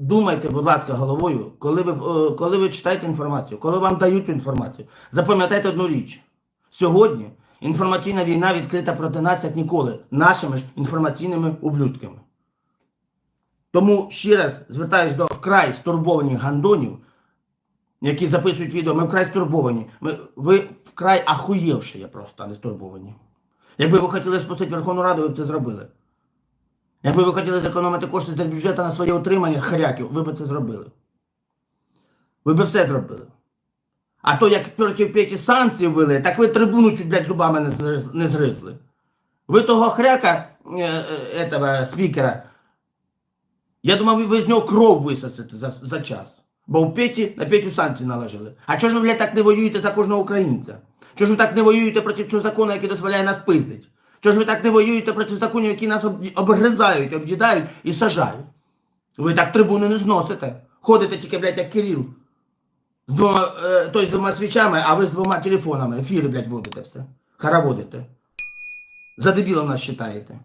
думайте, будь ласка, головою, коли ви, е, коли ви читаєте інформацію, коли вам дають інформацію. Запам'ятайте одну річ. Сьогодні інформаційна війна відкрита проти нас як ніколи, нашими ж інформаційними ублюдками. Тому ще раз звертаюсь до вкрай стурбованих гандонів, які записують відео. Ми вкрай стурбовані. Ми, ви вкрай ахуєвші, я просто, не стурбовані. Якби ви хотіли спустити Верховну Раду, ви б це зробили. Якби ви хотіли зекономити кошти з бюджету на своє утримання харяків, ви б це зробили. Ви б все зробили. А то як проти Петі санкції ввели, так ви трибуну чуть, блядь, зубами не, зризли. Ви того хряка, е, е, этого, спікера, я думав, ви- з нього кров висосите за, за час. Бо у Петі на Петю санкції наложили. А чого ж ви, блядь, так не воюєте за кожного українця? Чого ж ви так не воюєте проти цього закону, який дозволяє нас пиздити? Чого ж ви так не воюєте проти законів, які нас обгризають, об'їдають і сажають? Ви так трибуни не зносите. Ходите тільки, блядь, як Кирил. З двома, е, той з двома свічами, а ви з двома телефонами. Ефіри, блядь, водите все. Хараводите. За дебіла нас считаєте.